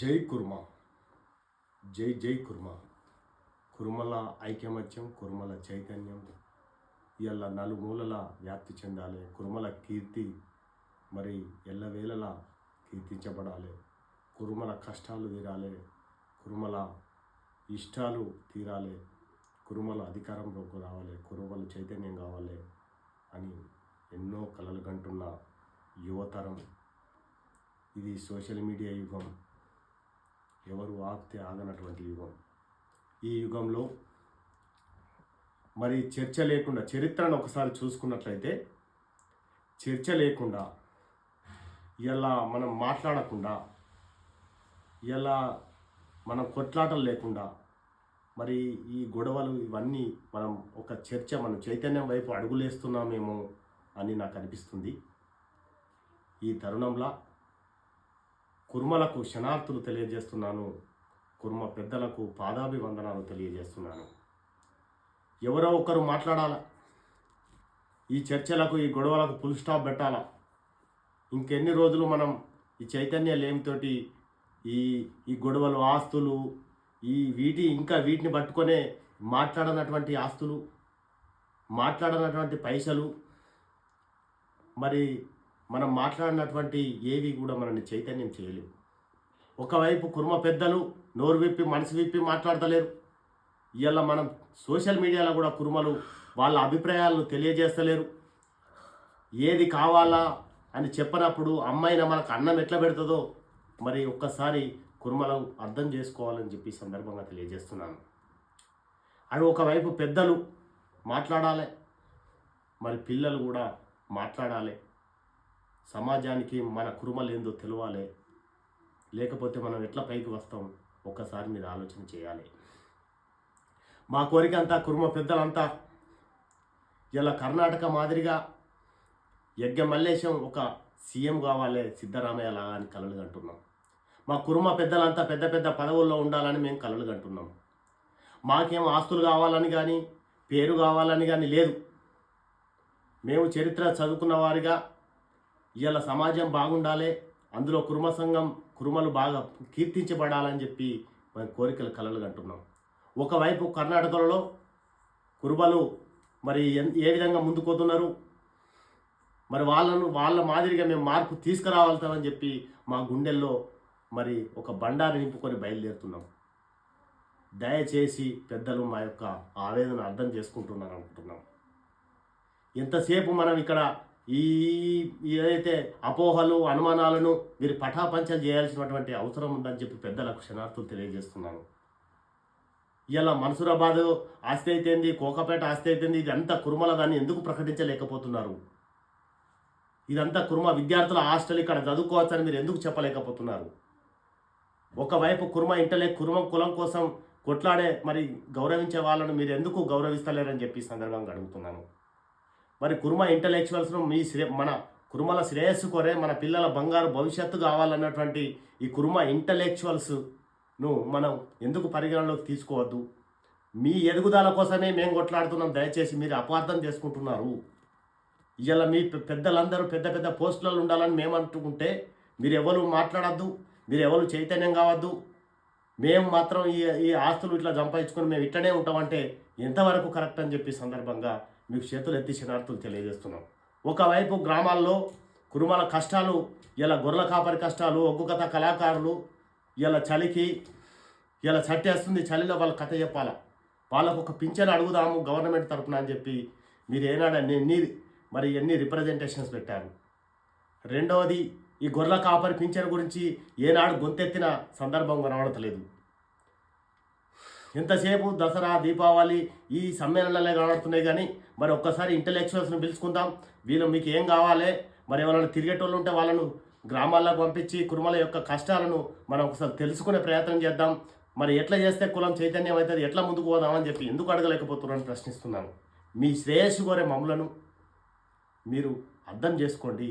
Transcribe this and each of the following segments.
జై కుర్మా. జై జై కుర్మా. కుర్మల ఐకమత్యం కుర్మల చైతన్యం. ఇవాళ నలుమూలల వ్యాప్తి చెందాలి. కుర్మల కీర్తి మరి ఎల్లవేళలా కీర్తించబడాలి. కుర్మల కష్టాలు తీరాలి. కుర్మల ఇష్టాలు తీరాలి. కురుమల అధికారంలోకి రావాలి. కురుమల చైతన్యం కావాలి అని ఎన్నో కలలు కంటున్న యువతరం. ఇది సోషల్ మీడియా యుగం. ఎవరు ఆగితే ఆగనటువంటి యుగం. ఈ యుగంలో మరి చర్చ లేకుండా చరిత్రను ఒకసారి చూసుకున్నట్లయితే చర్చ లేకుండా ఇలా మనం మాట్లాడకుండా ఇలా మనం కొట్లాటలు లేకుండా మరి ఈ గొడవలు ఇవన్నీ మనం ఒక చర్చ మనం చైతన్యం వైపు అడుగులేస్తున్నామేమో అని నాకు అనిపిస్తుంది. ఈ తరుణంలో కుర్మలకు క్షణార్థులు తెలియజేస్తున్నాను. కుర్మ పెద్దలకు పాదాభివందనాలు తెలియజేస్తున్నాను. ఎవరో ఒకరు మాట్లాడాలా. ఈ చర్చలకు ఈ గొడవలకు ఫుల్ స్టాప్ పెట్టాలా. ఇంకెన్ని రోజులు మనం ఈ చైతన్య లేమితోటి ఈ ఈ గొడవలు ఆస్తులు ఈ వీటి ఇంకా వీటిని పట్టుకొనే మాట్లాడనటువంటి ఆస్తులు మాట్లాడనటువంటి పైసలు మరి మనం మాట్లాడినటువంటి ఏవి కూడా మనల్ని చైతన్యం చేయలేవు. ఒకవైపు కుర్మ పెద్దలు నోరు విప్పి మనసు విప్పి మాట్లాడతలేరు. ఇవాళ మనం సోషల్ మీడియాలో కూడా కుర్మలు వాళ్ళ అభిప్రాయాలను తెలియజేస్తలేరు. ఏది కావాలా అని చెప్పనప్పుడు అమ్మాయిన మనకు అన్నం ఎట్లా పెడుతుందో మరి ఒక్కసారి కుర్మలు అర్థం చేసుకోవాలని చెప్పి సందర్భంగా తెలియజేస్తున్నాను. అవి ఒకవైపు పెద్దలు మాట్లాడాలి. మరి పిల్లలు కూడా మాట్లాడాలి. సమాజానికి మన కురుమలు ఏందో తెలవాలి. లేకపోతే మనం ఎట్లా పైకి వస్తాం? ఒక్కసారి మీరు ఆలోచన చేయాలి. మా కోరిక అంతా కుర్మ పెద్దలంతా ఇలా కర్ణాటక మాదిరిగా యజ్ఞ మల్లేశం ఒక సీఎం కావాలి సిద్ధరామయ్య లాగా అని కలలు కంటున్నాం. మా కుర్మ పెద్దలంతా పెద్ద పెద్ద పదవుల్లో ఉండాలని మేము కలలు కంటున్నాం. మాకేం ఆస్తులు కావాలని కానీ పేరు కావాలని కానీ లేదు. మేము చరిత్ర చదువుకున్న వారిగా ఇవాళ సమాజం బాగుండాలి అందులో కుర్మ సంఘం కురుమలు బాగా కీర్తించబడాలని చెప్పి మేము కోరికలు కలలు కంటున్నాం ఒకవైపు కర్ణాటకలో కురుమలు మరి ఏ విధంగా ముందుకోతున్నారు మరి వాళ్ళను వాళ్ళ మాదిరిగా మేము మార్పు తీసుకురావాలని చెప్పి మా గుండెల్లో మరి ఒక బండారు నింపుకొని బయలుదేరుతున్నాం. దయచేసి పెద్దలు మా యొక్క ఆవేదన అర్థం చేసుకుంటున్నారు అనుకుంటున్నాం ఎంతసేపు మనం ఇక్కడ ఈ ఏదైతే అపోహలు అనుమానాలను మీరు పటాపంచలు చేయాల్సినటువంటి అవసరం ఉందని చెప్పి పెద్దలకు క్షణార్థులు తెలియజేస్తున్నాను. ఇలా మన్సూరాబాద్ ఆస్తి అయితేంది కోకపేట ఆస్తి అయితేంది ఇది అంతా కురుమల దాన్ని ఎందుకు ప్రకటించలేకపోతున్నారు? ఇదంతా కుర్మ విద్యార్థుల హాస్టల్ ఇక్కడ చదువుకోవచ్చని మీరు ఎందుకు చెప్పలేకపోతున్నారు? ఒకవైపు కుర్మ ఇంటలే కుర్మ కులం కోసం కొట్లాడే మరి గౌరవించే వాళ్ళను మీరు ఎందుకు గౌరవిస్తలేరని చెప్పి సందర్భంగా అడుగుతున్నాను. మరి కుర్మ ఇంటలెక్చువల్స్ను మీ శ్రే మన కుర్మల శ్రేయస్సు కొరే మన పిల్లల బంగారు భవిష్యత్తు కావాలన్నటువంటి ఈ కుర్మ ఇంటలెక్చువల్స్ను మనం ఎందుకు పరిగణలోకి తీసుకోవద్దు? మీ ఎదుగుదల కోసమే మేము కొట్లాడుతున్నాం. దయచేసి మీరు అపార్థం చేసుకుంటున్నారు. ఇలా మీ పెద్దలందరూ పెద్ద పెద్ద పోస్టులలో ఉండాలని మేము అంటుకుంటే మీరు ఎవరు మాట్లాడద్దు? మీరు ఎవరు చైతన్యం కావద్దు? మేము మాత్రం ఈ ఈ ఆస్తులు ఇట్లా సంపాదించుకొని మేము ఇట్లనే ఉంటామంటే ఎంతవరకు కరెక్ట్ అని చెప్పి సందర్భంగా మీకు చేతులు ఎత్తి శనార్థులు తెలియజేస్తున్నాం. ఒకవైపు గ్రామాల్లో కురుమల కష్టాలు ఇలా గొర్రెల కాపరి కష్టాలు ఒగ్గు కథ కళాకారులు ఇలా చలికి ఇలా చట్టేస్తుంది చలిలో వాళ్ళ కథ చెప్పాలా? వాళ్ళకు ఒక పింఛన్ అడుగుదాము గవర్నమెంట్ తరపున అని చెప్పి మీరు ఏనాడు ఎన్ని మరి ఎన్ని రిప్రజెంటేషన్స్ పెట్టారు? రెండవది ఈ గొర్రెల కాపరి పింఛన్ గురించి ఏనాడు గొంతెత్తిన సందర్భం కనబడతలేదు. ఎంతసేపు దసరా దీపావళి ఈ సమ్మేళనాలే కనబడుతున్నాయి కానీ మరి ఒక్కసారి ఇంటలెక్చువల్స్ని పిలుచుకుందాం. వీళ్ళు మీకు ఏం కావాలి? మరి ఎవరైనా తిరిగేటోళ్ళు ఉంటే వాళ్ళను గ్రామాల్లో పంపించి కురుమల యొక్క కష్టాలను మనం ఒకసారి తెలుసుకునే ప్రయత్నం చేద్దాం. మరి ఎట్లా చేస్తే కులం చైతన్యం అవుతుంది? ఎట్లా ముందుకు పోదామని చెప్పి ఎందుకు అడగలేకపోతున్నారని ప్రశ్నిస్తున్నాను. మీ శ్రేయస్సు కోరే మమ్మలను మీరు అర్థం చేసుకోండి.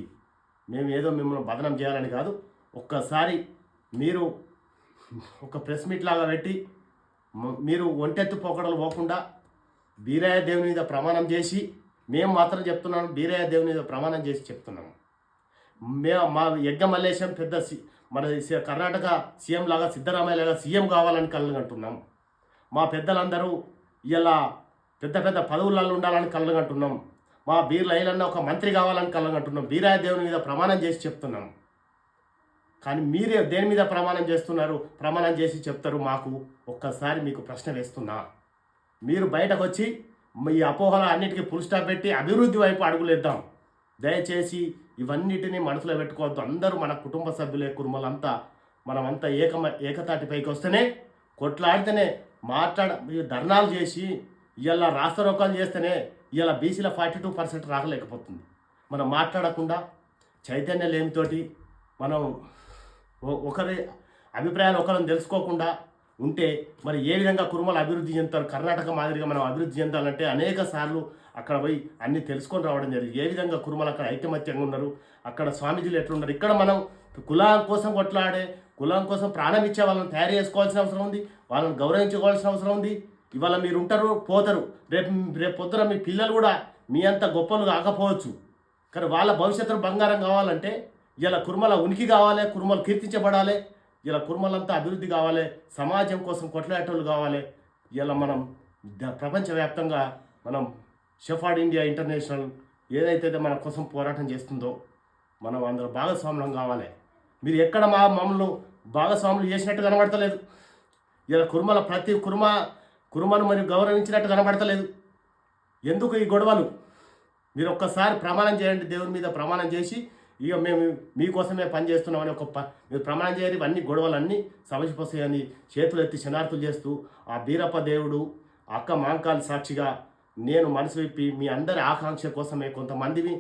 మేము ఏదో మిమ్మల్ని బదనం చేయాలని కాదు. ఒక్కసారి మీరు ఒక ప్రెస్ మీట్ లాగా పెట్టి మీరు ఒంటెత్తు పోకడలు పోకుండా బీరయ్య దేవుని మీద ప్రమాణం చేసి మేము మాత్రం చెప్తున్నాను బీరయ్య దేవుని మీద ప్రమాణం చేసి చెప్తున్నాము. మే మా యజ్ఞ మల్లేశం పెద్ద సి- మన కర్ణాటక సీఎం లాగా సిద్ధరామయ్య లాగా సీఎం కావాలని కలగంటున్నాం మా పెద్దలందరూ ఇలా పెద్ద పెద్ద పదవులలో ఉండాలని కలగంటున్నాం మా బీర్ లైలన్న ఒక మంత్రి కావాలని కళ్ళగంటున్నాం బీరాయ దేవుని మీద ప్రమాణం చేసి చెప్తున్నాం. కానీ మీరే దేని మీద ప్రమాణం చేస్తున్నారు? ప్రమాణం చేసి చెప్తారు మాకు. ఒక్కసారి మీకు ప్రశ్న వేస్తున్నా. మీరు బయటకు వచ్చి మీ అపోహల అన్నిటికీ ఫుల్ పెట్టి అభివృద్ధి వైపు అడుగులేద్దాం. దయచేసి ఇవన్నిటిని మనసులో పెట్టుకోవద్దు. అందరూ మన కుటుంబ సభ్యులే కురుమలంతా. మనమంతా ఏక ఏకతాటిపైకి వస్తేనే కొట్లాడితేనే మాట్లాడ ధర్నాలు చేసి ఇలా రాస్తారోకాలు చేస్తేనే ఇలా బీసీల ఫార్టీ టూ పర్సెంట్ రాకలేకపోతుంది. మనం మాట్లాడకుండా చైతన్య లేమితోటి మనం ఒకరి అభిప్రాయాలు ఒకరిని తెలుసుకోకుండా ఉంటే మరి ఏ విధంగా కురుమలు అభివృద్ధి చెందుతారు? కర్ణాటక మాదిరిగా మనం అభివృద్ధి చెందాలంటే అనేక సార్లు అక్కడ పోయి అన్ని తెలుసుకొని రావడం జరిగింది. ఏ విధంగా కురుమలు అక్కడ ఐకమత్యంగా ఉన్నారు? అక్కడ స్వామీజీలు ఎట్లున్నారు? ఇక్కడ మనం కులం కోసం కొట్లాడే కులం కోసం ప్రాణం ఇచ్చే వాళ్ళని తయారు చేసుకోవాల్సిన అవసరం ఉంది. వాళ్ళని గౌరవించుకోవాల్సిన అవసరం ఉంది. ఇవాళ మీరు ఉంటారు పోతారు. రేపు రేపు పొద్దున మీ పిల్లలు కూడా మీ అంత గొప్పలు కాకపోవచ్చు. కానీ వాళ్ళ భవిష్యత్తు బంగారం కావాలంటే ఇలా కుర్మల ఉనికి కావాలి కుర్మలు కీర్తించబడాలి ఇలా కుర్మలంతా అభివృద్ధి కావాలి సమాజం కోసం కొట్లాడేటోళ్ళు కావాలి ఇలా మనం ప్రపంచవ్యాప్తంగా మనం షెఫార్డ్ ఇండియా ఇంటర్నేషనల్ ఏదైతే మన కోసం పోరాటం చేస్తుందో మనం అందరూ భాగస్వామ్యం కావాలి. మీరు ఎక్కడ మా మమ్మల్ని భాగస్వాములు చేసినట్టు కనబడతలేదు. ఇలా కుర్మల ప్రతి కుర్మ కుర్మను మరి గౌరవించినట్టు కనబడతలేదు. ఎందుకు ఈ గొడవలు? మీరు ఒక్కసారి ప్రమాణం చేయండి దేవుని మీద ప్రమాణం చేసి ఇక మేము మీకోసమే పని చేస్తున్నామని ఒక ప మీరు ప్రమాణం చేయాలి ఇవన్నీ గొడవలన్నీ సమసిపోతాయని చేతులు ఎత్తి శనార్థులు చేస్తూ ఆ బీరప్ప దేవుడు అక్క మాంకాల సాక్షిగా నేను మనసు విప్పి మీ అందరి ఆకాంక్ష కోసమే కొంతమందిని